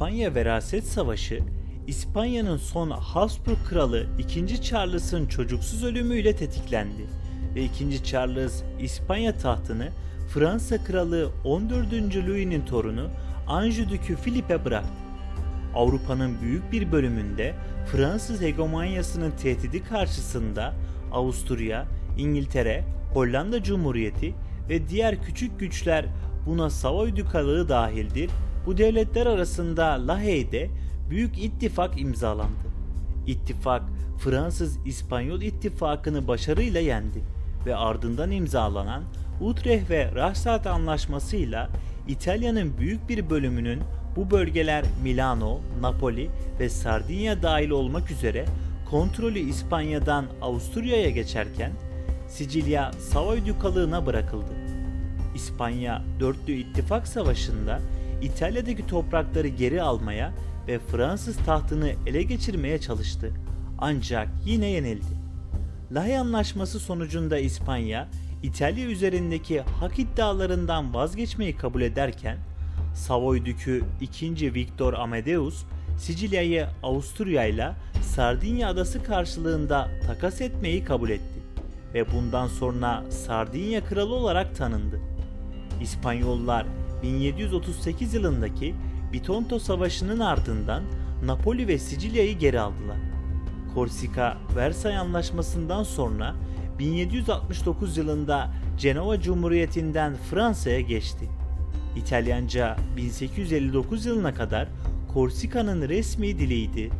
İspanya Veraset Savaşı, İspanya'nın son Habsburg kralı 2. Charles'ın çocuksuz ölümüyle tetiklendi ve 2. Charles İspanya tahtını Fransa kralı 14. Louis'nin torunu Anjou Dükü Philip'e bıraktı. Avrupa'nın büyük bir bölümünde Fransız hegemonyasının tehdidi karşısında Avusturya, İngiltere, Hollanda Cumhuriyeti ve diğer küçük güçler buna Savoy Dükalığı dahildir. Bu devletler arasında Lahey'de büyük ittifak imzalandı. İttifak Fransız-İspanyol ittifakını başarıyla yendi ve ardından imzalanan Utrecht ve Rastatt anlaşmasıyla İtalya'nın büyük bir bölümünün bu bölgeler Milano, Napoli ve Sardinya dahil olmak üzere kontrolü İspanya'dan Avusturya'ya geçerken Sicilya Savoy Dükalığına bırakıldı. İspanya Dörtlü İttifak Savaşı'nda İtalya'daki toprakları geri almaya ve Fransız tahtını ele geçirmeye çalıştı. Ancak yine yenildi. Lahey Anlaşması sonucunda İspanya, İtalya üzerindeki hak iddialarından vazgeçmeyi kabul ederken, Savoy Dükü 2. Victor Amadeus, Sicilya'yı Avusturya ile Sardinya adası karşılığında takas etmeyi kabul etti ve bundan sonra Sardinya kralı olarak tanındı. İspanyollar 1738 yılındaki Bitonto Savaşı'nın ardından Napoli ve Sicilya'yı geri aldılar. Korsika, Versay Anlaşması'ndan sonra 1769 yılında Cenova Cumhuriyeti'nden Fransa'ya geçti. İtalyanca 1859 yılına kadar Korsika'nın resmi diliydi